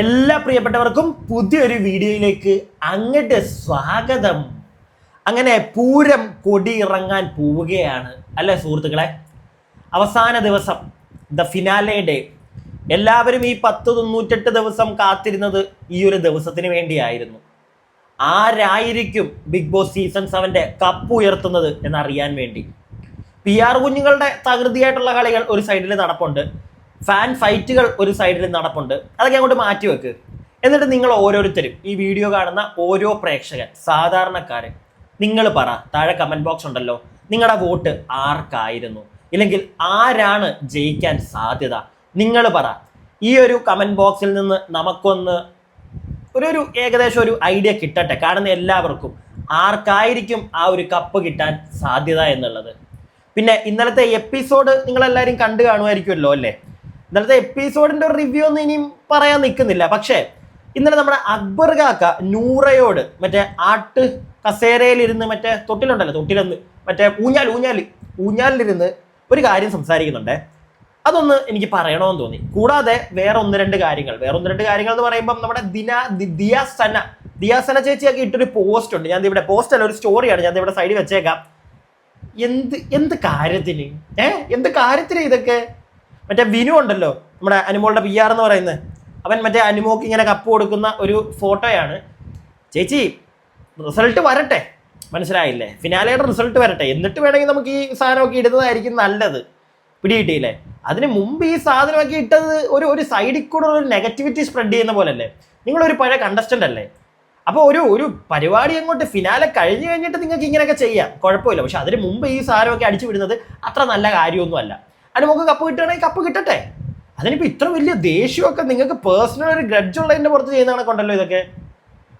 എല്ലാ പ്രിയപ്പെട്ടവർക്കും പുതിയൊരു വീഡിയോയിലേക്ക് അങ്ങയുടെ സ്വാഗതം. അങ്ങനെ പൂരം കൊടിയിറങ്ങാൻ പോവുകയാണ് അല്ലേ സുഹൃത്തുക്കളെ? അവസാന ദിവസം ദ ഫിനാലെ ഡേ എല്ലാവരും ഈ പത്ത് തൊണ്ണൂറ്റെട്ട് ദിവസം കാത്തിരുന്നത് ഈ ഒരു ദിവസത്തിന് വേണ്ടിയായിരുന്നു. ആരായിരിക്കും ബിഗ് ബോസ് സീസൺ സെവന്റെ കപ്പ് ഉയർത്തുന്നത് എന്നറിയാൻ വേണ്ടി. പി ആർ കുഞ്ഞുങ്ങളുടെ തകൃതിയായിട്ടുള്ള കളികൾ ഒരു സൈഡിൽ നടപ്പുണ്ട്. ഫാൻ ഫൈറ്റുകൾ ഒരു സൈഡിൽ നടപ്പുണ്ട്. അതൊക്കെ അങ്ങോട്ട് മാറ്റി വെക്ക്. എന്നിട്ട് നിങ്ങൾ ഓരോരുത്തരും ഈ വീഡിയോ കാണുന്ന ഓരോ പ്രേക്ഷകൻ സാധാരണക്കാരൻ നിങ്ങൾ പറ താഴെ കമന്റ് ബോക്സ് ഉണ്ടല്ലോ നിങ്ങളുടെ വോട്ട് ആർക്കായിരുന്നു? ഇല്ലെങ്കിൽ ആരാണ് ജയിക്കാൻ സാധ്യത? നിങ്ങൾ പറ. ഈ ഒരു കമന്റ് ബോക്സിൽ നിന്ന് നമുക്കൊന്ന് ഒരു ഒരു ഏകദേശം ഒരു ഐഡിയ കിട്ടട്ടെ. കാണുന്ന എല്ലാവർക്കും ആർക്കായിരിക്കും ആ ഒരു കപ്പ് കിട്ടാൻ സാധ്യത എന്നുള്ളത്. പിന്നെ ഇന്നലത്തെ എപ്പിസോഡ് നിങ്ങളെല്ലാവരും കണ്ടു കാണുമായിരിക്കുമല്ലോ അല്ലേ? ഇന്നലത്തെ എപ്പിസോഡിന്റെ ഒരു റിവ്യൂ ഒന്നും ഇനിയും പറയാൻ നിൽക്കുന്നില്ല. പക്ഷേ ഇന്നലെ നമ്മുടെ അക്ബർ കാക്ക നൂറയോട് മറ്റേ ആട്ട് കസേരയിലിരുന്ന് മറ്റേ തൊട്ടിലുണ്ടല്ലോ തൊട്ടിലൊന്ന് മറ്റേ ഊഞ്ഞാൽ ഊഞ്ഞാൽ ഊഞ്ഞാലിലിരുന്ന് ഒരു കാര്യം സംസാരിക്കുന്നുണ്ടേ. അതൊന്ന് എനിക്ക് പറയണമെന്ന് തോന്നി. കൂടാതെ വേറെ ഒന്ന് രണ്ട് കാര്യങ്ങൾ. വേറെ ഒന്ന് രണ്ട് കാര്യങ്ങൾ എന്ന് പറയുമ്പോൾ നമ്മുടെ ദിന ദിയാസന ദിയാസന ചേച്ചിയൊക്കെ ഇട്ടൊരു പോസ്റ്റ് ഉണ്ട്. ഞാൻ ഇവിടെ പോസ്റ്റ് അല്ല ഒരു സ്റ്റോറിയാണ് ഞാൻ ഇവിടെ സൈഡിൽ വെച്ചേക്കാം. എന്ത് എന്ത് കാര്യത്തിന്? ഏ? എന്ത് കാര്യത്തിന് ഇതൊക്കെ? മറ്റേ വിനു ഉണ്ടല്ലോ നമ്മുടെ അനുമോളുടെ പി ആർ എന്ന് പറയുന്നത്. അവൻ മറ്റേ അനുമോക്ക് ഇങ്ങനെ കപ്പ് കൊടുക്കുന്ന ഒരു ഫോട്ടോയാണ്. ചേച്ചി റിസൾട്ട് വരട്ടെ. മനസ്സിലായില്ലേ? ഫിനാലയുടെ റിസൾട്ട് വരട്ടെ. എന്നിട്ട് വേണമെങ്കിൽ നമുക്ക് ഈ സാധനമൊക്കെ ഇടുന്നതായിരിക്കും നല്ലത്. പിടികിട്ടിയില്ലേ? അതിന് മുമ്പ് ഈ സാധനമൊക്കെ ഇട്ടത് ഒരു ഒരു സൈഡിൽ കൂടെ ഒരു നെഗറ്റിവിറ്റി സ്പ്രെഡ് ചെയ്യുന്ന പോലല്ലേ? നിങ്ങളൊരു പഴയ കണ്ടസ്റ്റന്റ് അല്ലേ? അപ്പോൾ ഒരു ഒരു പരിപാടി അങ്ങോട്ട് ഫിനാലെ കഴിഞ്ഞ് കഴിഞ്ഞിട്ട് നിങ്ങൾക്ക് ഇങ്ങനെയൊക്കെ ചെയ്യാം. കുഴപ്പമില്ല. പക്ഷെ അതിന് മുമ്പ് ഈ സാധനമൊക്കെ അടിച്ചു വിടുന്നത് അത്ര നല്ല കാര്യമൊന്നുമല്ല. അതിന് മുമ്പ് കപ്പ് കിട്ടുകയാണെങ്കിൽ കപ്പ് കിട്ടട്ടെ? അതിനിപ്പോൾ ഇത്ര വലിയ ദേഷ്യമൊക്കെ നിങ്ങൾക്ക് പേഴ്സണൽ ഒരു ഗ്രഡ്ജ് ഉള്ളതിന്റെ പുറത്ത് ചെയ്യുന്നതാണ് കൊണ്ടല്ലോ ഇതൊക്കെ.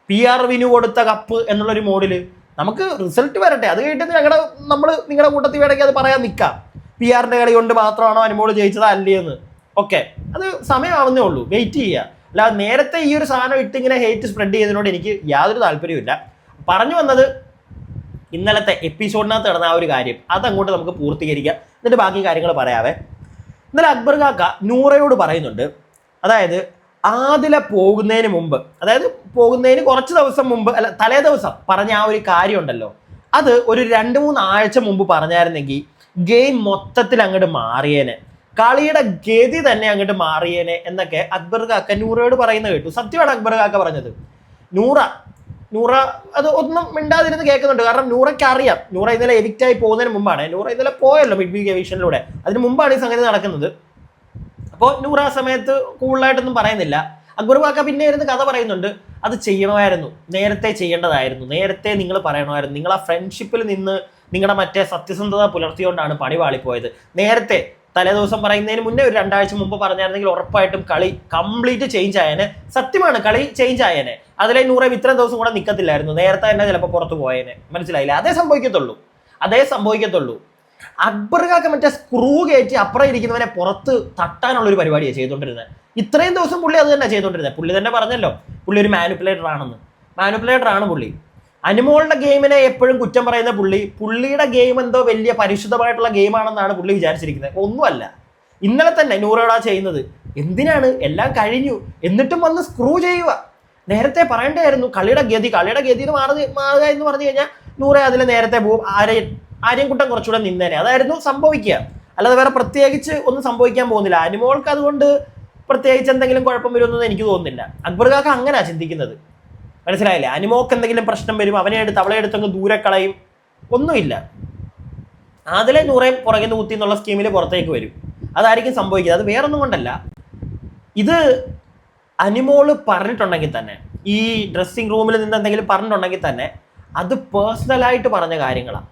പി ആർ വിനു കൊടുത്ത കപ്പ് എന്നുള്ളൊരു മോഡിൽ നമുക്ക് റിസൾട്ട് വരട്ടെ. അത് കഴിഞ്ഞിട്ട് ഞങ്ങളുടെ നമ്മൾ നിങ്ങളുടെ കൂട്ടത്തിൽ വേണമെങ്കിൽ അത് പറയാൻ നിൽക്കാം പി ആറിന്റെ കളി കൊണ്ട് മാത്രമാണോ അനുമോൾ ജയിച്ചത് അല്ലേന്ന് ഓക്കെ അത് സമയമാവുന്നേ ഉള്ളൂ. വെയിറ്റ് ചെയ്യുക. അല്ലാതെ നേരത്തെ ഈ ഒരു സാധനം ഇട്ട് ഇങ്ങനെ ഹേറ്റ് സ്പ്രെഡ് ചെയ്തതിനോട് എനിക്ക് യാതൊരു താല്പര്യമില്ല പറഞ്ഞു വന്നത് ഇന്നലത്തെ എപ്പിസോഡിനകത്ത് നടന്ന ആ ഒരു കാര്യം അതങ്ങോട്ട് നമുക്ക് പൂർത്തീകരിക്കാം. എന്നിട്ട് ബാക്കി കാര്യങ്ങൾ പറയാവേ. ഇന്നലെ അക്ബർ കാക്ക നൂറയോട് പറയുന്നുണ്ട് അതായത് ആദില പോകുന്നതിന് മുമ്പ് അതായത് പോകുന്നതിന് കുറച്ച് ദിവസം മുമ്പ് അല്ല തലേ ദിവസം പറഞ്ഞ ആ ഒരു കാര്യമുണ്ടല്ലോ. അത് ഒരു രണ്ട് മൂന്ന് ആഴ്ച മുമ്പ് പറഞ്ഞായിരുന്നെങ്കിൽ ഗെയിം മൊത്തത്തിൽ അങ്ങോട്ട് മാറിയേനെ. കളിയുടെ ഗതി തന്നെ അങ്ങോട്ട് മാറിയേനെ എന്നൊക്കെ അക്ബർ കാക്ക നൂറയോട് പറയുന്നത് കേട്ടു. സത്യമാണ് അക്ബർ കാക്ക പറഞ്ഞത്. നൂറ നൂറ അത് ഒന്നും മിണ്ടാതിരുന്ന് കേൾക്കുന്നുണ്ട്. കാരണം നൂറയ്ക്ക് അറിയാം നൂറ ഇന്നലെ ആയി പോകുന്നതിന് മുമ്പാണ്. നൂറ ഇന്നലെ പോയല്ലോ മിഡ് വീക്ക് എവിഷനിലൂടെ അതിന് മുമ്പാണ് ഈ സംഗതി നടക്കുന്നത്. അപ്പോൾ നൂറ ആ സമയത്ത് കൂടുതലായിട്ടൊന്നും പറയുന്നില്ല. അക്ബർ കാക്ക പിന്നെ ഇരുന്ന് കഥ പറയുന്നുണ്ട്. അത് ചെയ്യണമായിരുന്നു നേരത്തെ ചെയ്യേണ്ടതായിരുന്നു. നേരത്തെ നിങ്ങൾ പറയണമായിരുന്നു. നിങ്ങൾ ആ ഫ്രണ്ട്ഷിപ്പിൽ നിന്ന് നിങ്ങളുടെ മറ്റേ സത്യസന്ധത പുലർത്തിയോണ്ടാണ് പണി വാളിപ്പോയത് നേരത്തെ തലേദിവസം പറയുന്നതിന് മുന്നേ ഒരു രണ്ടാഴ്ച മുമ്പ് പറഞ്ഞായിരുന്നെങ്കിൽ ഉറപ്പായിട്ടും കളി കംപ്ലീറ്റ് ചേഞ്ച് ആയേനെ. സത്യമാണ് കളി ചേഞ്ച് ആയേനെ. അതിലെ നൂറേ ഇത്രയും ദിവസം കൂടെ നിൽക്കത്തില്ലായിരുന്നു നേരത്തെ തന്നെ ചിലപ്പോൾ പുറത്ത് പോയേനെ. മനസ്സിലായില്ല? അതേ സംഭവിക്കത്തുള്ളൂ. അതേ സംഭവിക്കത്തുള്ളൂ. അക്ബർ കാക്ക മറ്റേ സ്ക്രൂ കയറ്റി അപ്പുറം ഇരിക്കുന്നവനെ പുറത്ത് തട്ടാനുള്ള ഒരു പരിപാടിയാണ് ചെയ്തുകൊണ്ടിരുന്നത്. ഇത്രയും ദിവസം പുള്ളി അത് തന്നെ ചെയ്തുകൊണ്ടിരുന്നത്. പുള്ളി തന്നെ പറഞ്ഞല്ലോ പുള്ളി ഒരു മാനുപ്പുലേറ്റർ ആണെന്ന്. മാനുപ്പുലേറ്റർ ആണ് പുള്ളി. അനുമോളുടെ ഗെയിമിനെ എപ്പോഴും കുറ്റം പറയുന്ന പുള്ളി. പുള്ളിയുടെ ഗെയിം എന്തോ വലിയ പരിശുദ്ധമായിട്ടുള്ള ഗെയിമാണെന്നാണ് പുള്ളി വിചാരിച്ചിരിക്കുന്നത്. ഒന്നുമല്ല. ഇന്നലെ തന്നെ നൂറോടാ ചെയ്യുന്നത്. എന്തിനാണ്? എല്ലാം കഴിഞ്ഞു. എന്നിട്ടും വന്ന് സ്ക്രൂ ചെയ്യുക. നേരത്തെ പറയേണ്ടായിരുന്നു കളിയുടെ ഗതി. കളിയുടെ ഗതി എന്ന് മാറി മാറുക എന്ന് പറഞ്ഞു കഴിഞ്ഞാൽ നൂറെ അതിൽ നേരത്തെ പോകും. ആരെയും ആരെയും കുട്ടം കുറച്ചുകൂടെ നിന്നേനെ. അതായിരുന്നു സംഭവിക്കുക. അല്ലാതെ വേറെ പ്രത്യേകിച്ച് ഒന്നും സംഭവിക്കാൻ പോകുന്നില്ല. അനുമോൾക്ക് അതുകൊണ്ട് പ്രത്യേകിച്ച് എന്തെങ്കിലും കുഴപ്പം വരുമെന്നൊന്നും എനിക്ക് തോന്നുന്നില്ല. അക്ബർ കാക്ക അങ്ങനെയാണ് ചിന്തിക്കുന്നത്. മനസ്സിലായില്ലേ? അനുമോക്ക് എന്തെങ്കിലും പ്രശ്നം വരും അവനെ എടുത്ത് അവളെ എടുത്തങ്ങ് ദൂരെ കളയും. ഒന്നുമില്ല. അതിലെ നൂറേ നിന്ന് കുത്തി എന്നുള്ള സ്കീമിൽ പുറത്തേക്ക് വരും. അതായിരിക്കും സംഭവിക്കുന്നത് അത് വേറൊന്നും കൊണ്ടല്ല. ഇത് അനിമോൾ പറഞ്ഞിട്ടുണ്ടെങ്കിൽ തന്നെ ഈ ഡ്രസ്സിംഗ് റൂമിൽ നിന്ന് എന്തെങ്കിലും പറഞ്ഞിട്ടുണ്ടെങ്കിൽ തന്നെ അത് പേഴ്സണലായിട്ട് പറഞ്ഞ കാര്യങ്ങളാണ്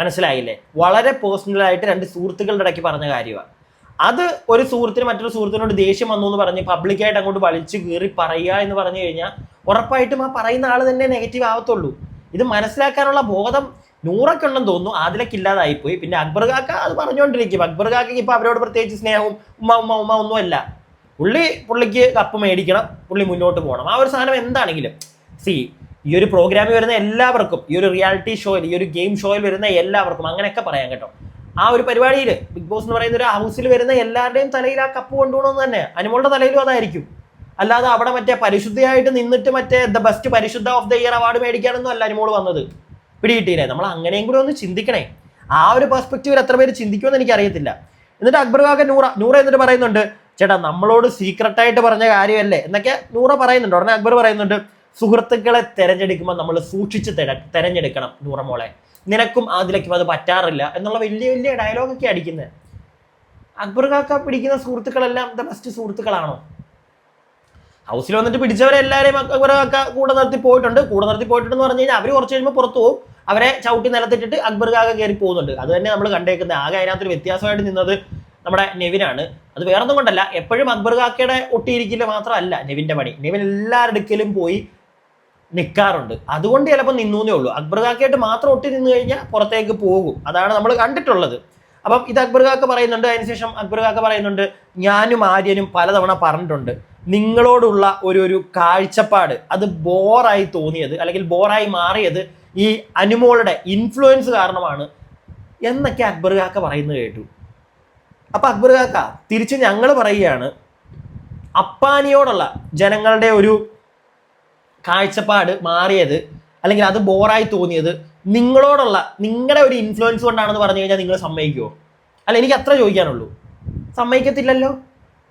മനസ്സിലായില്ലേ? വളരെ പേഴ്സണലായിട്ട് രണ്ട് സുഹൃത്തുക്കളുടെ ഇടയ്ക്ക് പറഞ്ഞ കാര്യമാണ് അത് ഒരു സുഹൃത്തിന് മറ്റൊരു സുഹൃത്തിനോട് ദേഷ്യം വന്നു എന്ന് പറഞ്ഞ് പബ്ലിക്കായിട്ട് അങ്ങോട്ട് വലിച്ചു കീറി പറയുക എന്ന് പറഞ്ഞു കഴിഞ്ഞാൽ ഉറപ്പായിട്ടും ആ പറയുന്ന ആൾ തന്നെ നെഗറ്റീവ് ആവത്തുള്ളൂ. ഇത് മനസ്സിലാക്കാനുള്ള ബോധം നൂറൊക്കെ ഉണ്ടെന്ന് തോന്നുന്നു. അതിലേക്ക് ഇല്ലാതായിപ്പോയി പിന്നെ അക്ബർ കാക്ക അത് പറഞ്ഞുകൊണ്ടിരിക്കും അക്ബർ കാക്കയ്ക്ക് ഇപ്പൊ അവരോട് പ്രത്യേകിച്ച് സ്നേഹവും ഉമ്മ ഉമ്മ ഉമ്മ ഒന്നുമല്ല. പുള്ളി പുള്ളിക്ക് കപ്പ് മേടിക്കണം. പുള്ളി മുന്നോട്ട് പോകണം. ആ ഒരു സാധനം എന്താണെങ്കിലും. സി ഈ ഒരു പ്രോഗ്രാമിൽ വരുന്ന എല്ലാവർക്കും ഈ ഒരു റിയാലിറ്റി ഷോയിൽ ഈ ഒരു ഗെയിം ഷോയിൽ വരുന്ന എല്ലാവർക്കും അങ്ങനെയൊക്കെ പറയാം കേട്ടോ. ആ ഒരു പരിപാടിയിൽ ബിഗ് ബോസ് എന്ന് പറയുന്ന ഒരു ഹൗസിൽ വരുന്ന എല്ലാവരുടെയും തലയിൽ ആ കപ്പ് കൊണ്ടുപോകണമെന്ന് തന്നെ. അനുമോളുടെ തലയിലും അതായിരിക്കും. അല്ലാതെ അവിടെ മറ്റേ പരിശുദ്ധയായിട്ട് നിന്നിട്ട് മറ്റേ ദ ബെസ്റ്റ് പരിശുദ്ധ ഓഫ് ദ ഇയർ അവാർഡ് മേടിക്കാനൊന്നും അല്ല അനുമോൾ വന്നത്. പിടികിട്ടിയില്ലേ? നമ്മൾ അങ്ങനെയും കൂടെ ഒന്ന് ചിന്തിക്കണേ. ആ ഒരു പെർസ്പെക്റ്റീവിൽ എത്ര പേര് ചിന്തിക്കുമെന്ന് എനിക്ക് അറിയത്തില്ല എന്നിട്ട് അക്ബർ കാക്ക നൂറ നൂറ എന്നിട്ട് പറയുന്നുണ്ട് ചേട്ടാ നമ്മളോട് സീക്രട്ടായിട്ട് പറഞ്ഞ കാര്യമല്ലേ? എന്നൊക്കെ നൂറ പറയുന്നുണ്ട്. ഉടനെ അക്ബർ പറയുന്നുണ്ട് സുഹൃത്തുക്കളെ തിരഞ്ഞെടുക്കുമ്പോൾ നമ്മൾ സൂക്ഷിച്ച് തിര തിരഞ്ഞെടുക്കണം നൂറ മോളെ. നിനക്കും അതിലേക്കും അത് പറ്റാറില്ല. എന്നുള്ള വലിയ വലിയ ഡയലോഗൊക്കെ അടിക്കുന്നത് അക്ബർ കാക്ക പിടിക്കുന്ന സുഹൃത്തുക്കളെല്ലാം ദ ബെസ്റ്റ് സുഹൃത്തുക്കളാണോ? ഹൗസിൽ വന്നിട്ട് പിടിച്ചവരെ എല്ലാവരെയും അക്ബറൊക്കെ കൂടെ നിർത്തി പോയിട്ടുണ്ട്. കൂടെ നിർത്തി പോയിട്ടുണ്ടെന്ന് പറഞ്ഞു കഴിഞ്ഞാൽ അവർ കുറച്ച് കഴിയുമ്പോൾ പുറത്തു പോകും അവരെ ചവിട്ടി നിലത്തിട്ടിട്ട് അക്ബർ കാക കയറി പോകുന്നുണ്ട്. അത് തന്നെ നമ്മൾ കണ്ടേക്കുന്നത്. ആകെ അതിനകത്തൊരു വ്യത്യാസമായിട്ട് നിന്നത് നമ്മുടെ നെവിനാണ്. അത് വേറൊന്നും കൊണ്ടല്ല. എപ്പോഴും അക്ബർ കാക്കയുടെ ഒട്ടിയിരിക്കില്ല മാത്രമല്ല നെവിന്റെ പണി. നെവിൻ എല്ലാവരുടെ അടുക്കലും പോയി നിൽക്കാറുണ്ട് അതുകൊണ്ട് ചിലപ്പോൾ നിന്നൂന്നേ ഉള്ളൂ. അക്ബർ കാക്കയായിട്ട് മാത്രം ഒട്ടി നിന്ന് കഴിഞ്ഞാൽ പുറത്തേക്ക് പോകും. അതാണ് നമ്മൾ കണ്ടിട്ടുള്ളത്. അപ്പം ഇത് അക്ബർ കാക്ക പറയുന്നുണ്ട്. അതിനുശേഷം അക്ബർ കാക്ക പറയുന്നുണ്ട് ഞാനും ആര്യനും പലതവണ പറഞ്ഞിട്ടുണ്ട്. നിങ്ങളോടുള്ള ഒരു ഒരു കാഴ്ചപ്പാട്. അത് ബോറായി തോന്നിയത് അല്ലെങ്കിൽ ബോറായി മാറിയത് ഈ അനുമോളുടെ ഇൻഫ്ലുവൻസ് കാരണമാണ് എന്നൊക്കെ അക്ബർ കാക്ക പറയുന്നത് കേട്ടു. അപ്പൊ അക്ബർ കാക്ക തിരിച്ച് ഞങ്ങൾ പറയുകയാണ് അപ്പാനിയോടുള്ള ജനങ്ങളുടെ ഒരു കാഴ്ചപ്പാട് മാറിയത് അല്ലെങ്കിൽ അത് ബോറായി തോന്നിയത് നിങ്ങളോടുള്ള നിങ്ങളുടെ ഒരു ഇൻഫ്ലുവൻസ് കൊണ്ടാണെന്ന് പറഞ്ഞു കഴിഞ്ഞാൽ നിങ്ങൾ സമ്മതിക്കുമോ അല്ല എനിക്ക് അത്ര ചോദിക്കാനുള്ളൂ. സമ്മതിക്കത്തില്ലല്ലോ?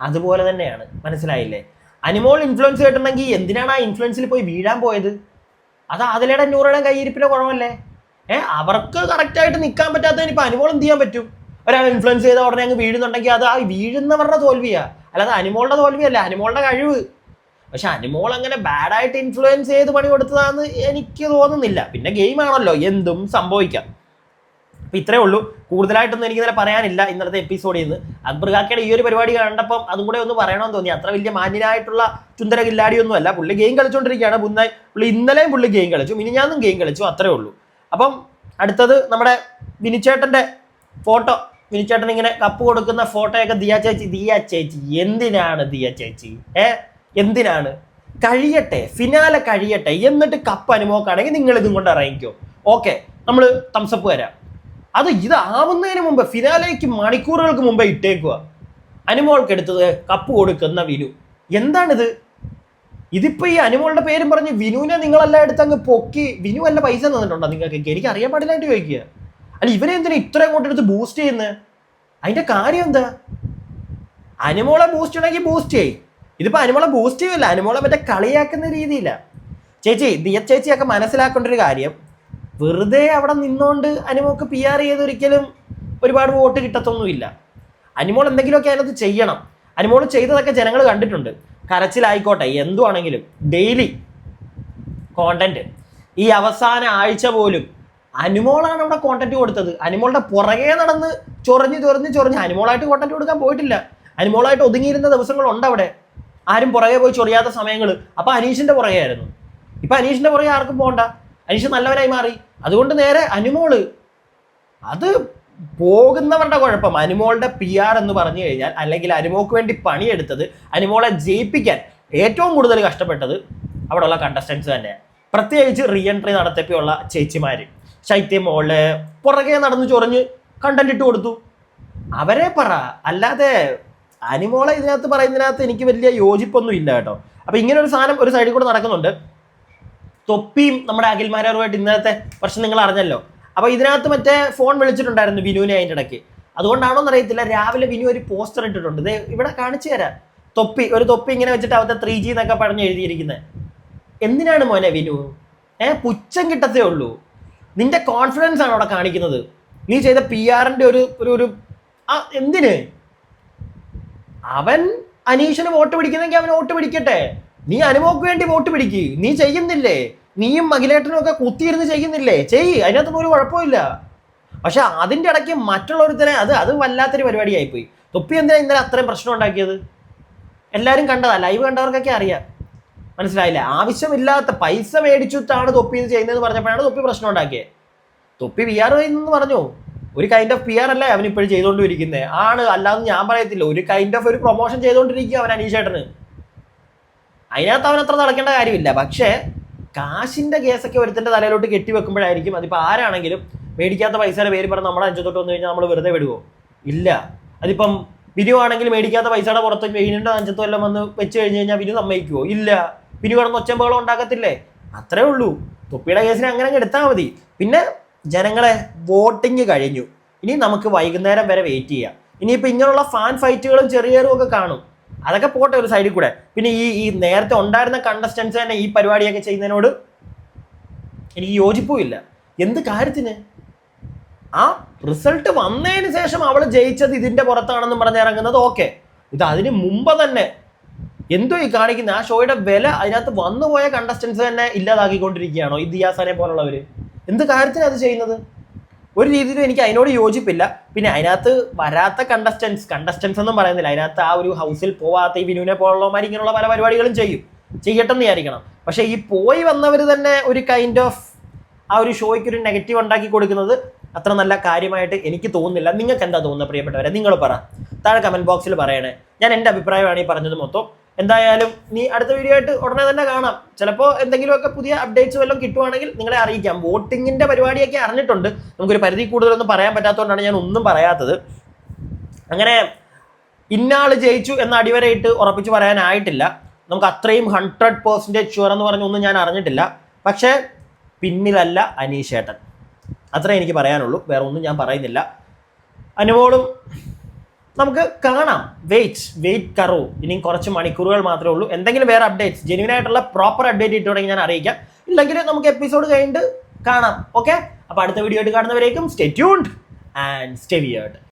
അതുപോലെ തന്നെയാണ്. മനസ്സിലായില്ലേ? അനിമോൾ ഇൻഫ്ലുവൻസ് കിട്ടണമെങ്കിൽ എന്തിനാണ് ആ ഇൻഫ്ലുവൻസിൽ പോയി വീഴാൻ പോയത്? അത് അതിലയുടെ നൂറുടെ കയ്യിരിപ്പിന്റെ കുഴപ്പമല്ലേ ഏ അവർക്ക് കറക്റ്റായിട്ട് നിൽക്കാൻ പറ്റാത്തതിന് ഇപ്പം അനിമോൾ എന്ത് ചെയ്യാൻ പറ്റും? ഒരാൾ ഇൻഫ്ലുവൻസ് ചെയ്ത ഉടനെ അങ്ങ് വീഴുന്നുണ്ടെങ്കിൽ അത് ആ വീഴുന്നവരുടെ തോൽവിയാ. അല്ലാതെ അനിമോളുടെ തോൽവിയല്ല അനിമോളുടെ കഴിവ്. പക്ഷെ അനിമോൾ അങ്ങനെ ബാഡായിട്ട് ഇൻഫ്ലുവൻസ് ചെയ്ത് പണി കൊടുത്തതാന്ന് എനിക്ക് തോന്നുന്നില്ല. പിന്നെ ഗെയിം ആണല്ലോ എന്തും സംഭവിക്കാം. അപ്പൊ ഇത്രേ ഉള്ളൂ. കൂടുതലായിട്ടൊന്നും എനിക്ക് ഇന്നലെ പറയാനില്ല ഇന്നത്തെ എപ്പിസോഡിൽ നിന്ന് അക്ബർ കാക്കയുടെ ഈ ഒരു പരിപാടി കണ്ടപ്പോൾ അതും കൂടെ ഒന്ന് പറയണമെന്ന് തോന്നി. അത്ര വലിയ മാന്യനായിട്ടുള്ള ചുന്തര കില്ലാടിയൊന്നും അല്ല പുള്ളി ഗെയിം കളിച്ചുകൊണ്ടിരിക്കുകയാണ് പുന്നായി പുള്ളി ഇന്നലെയും പുള്ളി ഗെയിം കളിച്ചു. മിനിഞ്ഞാന്നും ഗെയിം കളിച്ചു. അത്രേ ഉള്ളൂ. അപ്പം അടുത്തത് നമ്മുടെ വിനിച്ചേട്ടന്റെ ഫോട്ടോ. വിനിച്ചേട്ടൻ ഇങ്ങനെ കപ്പ് കൊടുക്കുന്ന ഫോട്ടോയൊക്കെ ദിയ ചേച്ചി ദിയ ചേച്ചി. എന്തിനാണ് ദിയ ചേച്ചി? ഏ? എന്തിനാണ്? കഴിയട്ടെ. ഫിനാലെ കഴിയട്ടെ. എന്നിട്ട് കപ്പ് അനുഭവക്കാണെങ്കിൽ നിങ്ങൾ ഇതും കൊണ്ട് ഇറങ്ങിക്കോ. ഓക്കെ നമ്മൾ തംസപ്പ് വരാം. അത് ഇതാവുന്നതിന് മുമ്പ് ഫിനാലേക്ക് മണിക്കൂറുകൾക്ക് മുമ്പേ ഇട്ടേക്കുക. അനുമോൾക്ക് എടുത്തത് കപ്പ് കൊടുക്കുന്ന വിനു. എന്താണിത്? ഇതിപ്പോ ഈ അനുമോളുടെ പേരും പറഞ്ഞ് വിനുവിനെ നിങ്ങളെല്ലാം എടുത്ത് അങ്ങ് പൊക്കി വിനു വല്ല പൈസ തന്നിട്ടുണ്ടോ നിങ്ങൾക്ക്? എനിക്ക് അറിയാൻ പാടില്ലായിട്ട് ചോദിക്കുക. അല്ല ഇവനെ എന്തിനാ ഇത്ര അങ്ങോട്ട് എടുത്ത് ബൂസ്റ്റ് ചെയ്യുന്നത് അതിന്റെ കാര്യം എന്താ? അനുമോളെ ബൂസ്റ്റ് ചെയ്യണമെങ്കിൽ ബൂസ്റ്റ് ചെയ്യും. ഇതിപ്പോ അനുമോളെ ബൂസ്റ്റ് ചെയ്യില്ല അനുമോളെ മറ്റേ കളിയാക്കുന്ന രീതിയില്ല ചേച്ചി ദിയ ചേച്ചിയൊക്കെ മനസ്സിലാക്കേണ്ട ഒരു കാര്യം. വെറുതെ അവിടെ നിന്നുകൊണ്ട് അനുമോക്ക് പി ആർ ചെയ്ത് ഒരിക്കലും ഒരുപാട് വോട്ട് കിട്ടത്തൊന്നുമില്ല. അനുമോൾ എന്തെങ്കിലുമൊക്കെ അതിനകത്ത് ചെയ്യണം. അനുമോൾ ചെയ്തതൊക്കെ ജനങ്ങൾ കണ്ടിട്ടുണ്ട്. കരച്ചിലായിക്കോട്ടെ എന്തുവാണെങ്കിലും ഡെയിലി കോണ്ടന്റ് ഈ അവസാന ആഴ്ച പോലും അനുമോളാണ് അവിടെ കോണ്ടന്റ് കൊടുത്തത്. അനുമോളുടെ പുറകെ നടന്ന് ചൊറിഞ്ഞ് ചൊറിഞ്ഞ് ചൊറിഞ്ഞ് അനുമോളായിട്ട് കോണ്ടന്റ് കൊടുക്കാൻ പോയിട്ടില്ല. അനുമോളായിട്ട് ഒതുങ്ങിയിരുന്ന ദിവസങ്ങളുണ്ട് അവിടെ. ആരും പുറകെ പോയി ചൊറിയാത്ത സമയങ്ങൾ അപ്പൊ അനീഷിന്റെ പുറകെ ആയിരുന്നു ഇപ്പൊ അനീഷിന്റെ പുറകെ ആർക്കും പോകണ്ട അനീഷ് നല്ലവനായി മാറി. അതുകൊണ്ട് നേരെ അനുമോൾ. അത് പോകുന്നവരുടെ കുഴപ്പം. അനുമോളുടെ പി ആർ എന്ന് പറഞ്ഞു കഴിഞ്ഞാൽ അല്ലെങ്കിൽ അനുമോക്ക് വേണ്ടി പണിയെടുത്തത് അനുമോളെ ജയിപ്പിക്കാൻ ഏറ്റവും കൂടുതൽ കഷ്ടപ്പെട്ടത് അവിടെയുള്ള കണ്ടസ്റ്റൻസ് തന്നെ. പ്രത്യേകിച്ച് റീ എൻട്രി നടത്തിയപ്പോഴുള്ള ചേച്ചിമാര്. ശൈത്യം മോൾ പുറകെ നടന്നു ചൊറിഞ്ഞ് കണ്ടന്റ് ഇട്ട് കൊടുത്തു. അവരെ പറ. അല്ലാതെ അനിമോളെ ഇതിനകത്ത് പറയുന്നതിനകത്ത് എനിക്ക് വലിയ യോജിപ്പൊന്നും ഇല്ല കേട്ടോ. അപ്പൊ ഇങ്ങനെ ഒരു സാധനം ഒരു സൈഡിൽ കൂടെ നടക്കുന്നുണ്ട്. തൊപ്പിയും നമ്മുടെ അഖിൽമാരുമായിട്ട് ഇന്നത്തെ പ്രശ്നം നിങ്ങൾ അറിഞ്ഞല്ലോ. അപ്പൊ ഇതിനകത്ത് മറ്റേ ഫോൺ വിളിച്ചിട്ടുണ്ടായിരുന്നു വിനുവിനെ അതിന്റെ ഇടയ്ക്ക്. അതുകൊണ്ടാണോ എന്നറിയത്തില്ല രാവിലെ വിനു ഒരു പോസ്റ്റർ ഇട്ടിട്ടുണ്ട്. ദേ ഇവിടെ കാണിച്ചു തരാം. തൊപ്പി ഒരു തൊപ്പി ഇങ്ങനെ വെച്ചിട്ട് അവത്തെ ത്രീ ജി എന്നൊക്കെ പറഞ്ഞ് എഴുതിയിരിക്കുന്നത് എന്തിനാണ് മോനെ വിനു? ഏ പുച്ഛം കിട്ടത്തേ ഉള്ളൂ. നിന്റെ കോൺഫിഡൻസ് ആണ് അവിടെ കാണിക്കുന്നത്. നീ ചെയ്ത പി ആറിന്റെ ഒരു ഒരു ഒരു ആ എന്തിന്? അവൻ അനീഷിന് വോട്ട് പിടിക്കുന്നെങ്കിൽ അവൻ വോട്ട് പിടിക്കട്ടെ. നീ അനുമോക്ക് വേണ്ടി വോട്ട് പിടിക്ക്. നീ ചെയ്യുന്നില്ലേ? നീയും മകിലേട്ടനും ഒക്കെ കുത്തിയിരുന്ന് ചെയ്യുന്നില്ലേ? ചെയ്യ്. അതിനകത്തൊന്നും ഒരു കുഴപ്പമില്ല പക്ഷെ അതിന്റെ ഇടയ്ക്ക് മറ്റുള്ളവരുത്തനെ അത് അത് വല്ലാത്തൊരു പരിപാടിയായിപ്പോയി. തൊപ്പി എന്തിനാ ഇന്നലെ അത്രയും പ്രശ്നം ഉണ്ടാക്കിയത്? എല്ലാവരും കണ്ടതാ. ലൈവ് കണ്ടവർക്കൊക്കെ അറിയാം. മനസ്സിലായില്ല? ആവശ്യമില്ലാത്ത പൈസ മേടിച്ചിട്ടാണ് തൊപ്പി ഇത് ചെയ്യുന്നതെന്ന് പറഞ്ഞപ്പോഴാണ് തൊപ്പി പ്രശ്നം ഉണ്ടാക്കിയത് തൊപ്പി പി ആർ എന്ന് പറഞ്ഞു. ഒരു കൈൻഡ് ഓഫ് പി ആർ അല്ലേ അവൻ ഇപ്പോഴും ചെയ്തുകൊണ്ടിരിക്കുന്നത് ആണ്. അല്ലാതെ ഞാൻ പറയത്തില്ല. ഒരു കൈൻഡ് ഓഫ് ഒരു പ്രൊമോഷൻ ചെയ്തുകൊണ്ടിരിക്കുക അവൻ അനീഷേട്ടന്. അതിനകത്ത് അവൻ അത്ര നടക്കേണ്ട കാര്യമില്ല. പക്ഷേ കാശിന്റെ കേസൊക്കെ ഒരുത്തിന്റെ തലയിലോട്ട് കെട്ടിവെക്കുമ്പോഴായിരിക്കും അതിപ്പോൾ ആരാണെങ്കിലും മേടിക്കാത്ത പൈസയുടെ പേര് പറഞ്ഞ് നമ്മുടെ അഞ്ചു തൊട്ട് വന്നു കഴിഞ്ഞാൽ നമ്മൾ വെറുതെ വിടുവോ? ഇല്ല. അതിപ്പം വിരുവാണെങ്കിൽ മേടിക്കാത്ത പൈസയുടെ പുറത്ത് വെയിനിന്റെ അഞ്ചത്തും എല്ലാം വന്ന് വെച്ച് കഴിഞ്ഞ് കഴിഞ്ഞാൽ ബിനു സമ്മതിക്കുമോ ഇല്ല. ബിനു കിടന്ന് ഒച്ചമ്പകളും ഉണ്ടാക്കത്തില്ലേ? അത്രേ ഉള്ളൂ. തൊപ്പിയുടെ കേസിന് അങ്ങനെ അങ്ങ് എടുത്താൽ മതി. പിന്നെ ജനങ്ങളെ വോട്ടിങ് കഴിഞ്ഞു. ഇനി നമുക്ക് വൈകുന്നേരം വരെ വെയിറ്റ് ചെയ്യാം. ഇനിയിപ്പോൾ ഇങ്ങനെയുള്ള ഫാൻ ഫൈറ്റുകളും ചെറിയ ഒക്കെ കാണും. അതൊക്കെ പോട്ടെ ഒരു സൈഡിൽ കൂടെ. പിന്നെ ഈ ഈ നേരത്തെ ഉണ്ടായിരുന്ന കണ്ടസ്റ്റൻസ് തന്നെ ഈ പരിപാടിയൊക്കെ ചെയ്യുന്നതിനോട് എനിക്ക് യോജിപ്പുമില്ല എന്ത് കാര്യത്തിന്? ആ റിസൾട്ട് വന്നതിന് ശേഷം അവൾ ജയിച്ചത് ഇതിന്റെ പുറത്താണെന്ന് പറഞ്ഞ് ഇറങ്ങുന്നത് ഓക്കെ ഇത് അതിന് മുമ്പ് തന്നെ. എന്തോ ഈ കാണിക്കുന്ന ആ ഷോയുടെ വില അതിനകത്ത് വന്നുപോയ കണ്ടസ്റ്റൻസ് തന്നെ ഇല്ലാതാക്കിക്കൊണ്ടിരിക്കുകയാണോ ഈ ദിയാസാനെ പോലുള്ളവർ എന്ത് കാര്യത്തിനാണ് അത് ചെയ്യുന്നത്? ഒരു രീതിയിലും എനിക്ക് അതിനോട് യോജിപ്പില്ല. പിന്നെ അതിനകത്ത് വരാത്ത കണ്ടസ്റ്റൻസ് കണ്ടസ്റ്റൻസ് ഒന്നും പറയുന്നില്ല. അതിനകത്ത് ആ ഒരു ഹൗസിൽ പോവാത്ത ഈ വിനുവിനെ പോലുള്ളവന്മാർ ഇങ്ങനെയുള്ള പല പരിപാടികളും ചെയ്യും. ചെയ്യട്ടെന്ന് വിചാരിക്കണം. പക്ഷേ ഈ പോയി വന്നവർ തന്നെ ഒരു കൈൻഡ് ഓഫ് ആ ഒരു ഷോയ്ക്ക് ഒരു നെഗറ്റീവ് ഉണ്ടാക്കി കൊടുക്കുന്നത് അത്ര നല്ല കാര്യമായിട്ട് എനിക്ക് തോന്നുന്നില്ല. നിങ്ങൾക്ക് എന്താ തോന്നുന്നത് പ്രിയപ്പെട്ടവരെ? നിങ്ങൾ പറ. താഴെ കമന്റ് ബോക്സിൽ പറയണേ. ഞാൻ എന്റെ അഭിപ്രായമാണ് ഈ പറഞ്ഞത് മൊത്തം. എന്തായാലും നീ അടുത്ത വീഡിയോ ആയിട്ട് ഉടനെ തന്നെ കാണാം. ചിലപ്പോൾ എന്തെങ്കിലുമൊക്കെ പുതിയ അപ്ഡേറ്റ്സ് വല്ലതും കിട്ടുവാണെങ്കിൽ നിങ്ങളെ അറിയിക്കാം. വോട്ടിങ്ങിന്റെ പരിപാടിയൊക്കെ അറിഞ്ഞിട്ടുണ്ട്. നമുക്കൊരു പരിധി കൂടുതലൊന്നും പറയാൻ പറ്റാത്തതുകൊണ്ടാണ് ഞാൻ ഒന്നും പറയാത്തത്. അങ്ങനെ ഇന്നാൾ ജയിച്ചു എന്ന അടിവരയിട്ട് ഉറപ്പിച്ച് പറയാനായിട്ടില്ല. നമുക്ക് അത്രയും ഹൺഡ്രഡ് പെർസെന്റേജ് ഷുവർ എന്ന് പറഞ്ഞൊന്നും ഞാൻ അറിഞ്ഞിട്ടില്ല. പക്ഷേ പിന്നിലല്ല അനീഷേട്ടൻ. അത്രേ എനിക്ക് പറയാനുള്ളൂ. വേറെ ഒന്നും ഞാൻ പറയുന്നില്ല. അനുമോളും നമുക്ക് കാണാം. വെയിറ്റ് വെയിറ്റ് കറു. ഇനിയും കുറച്ച് മണിക്കൂറുകൾ മാത്രമേ ഉള്ളൂ. എന്തെങ്കിലും വേറെ അപ്ഡേറ്റ്സ് ജെനുവിൻ ആയിട്ടുള്ള പ്രോപ്പർ അപ്ഡേറ്റ് ഇട്ടുണ്ടെങ്കിൽ ഞാൻ അറിയിക്കാം. ഇല്ലെങ്കിൽ നമുക്ക് എപ്പിസോഡ് കഴിഞ്ഞിട്ട് കാണാം. ഓക്കെ അപ്പോൾ അടുത്ത വീഡിയോ ആയിട്ട് കാണുന്നവരേക്കും stay tuned and stay weird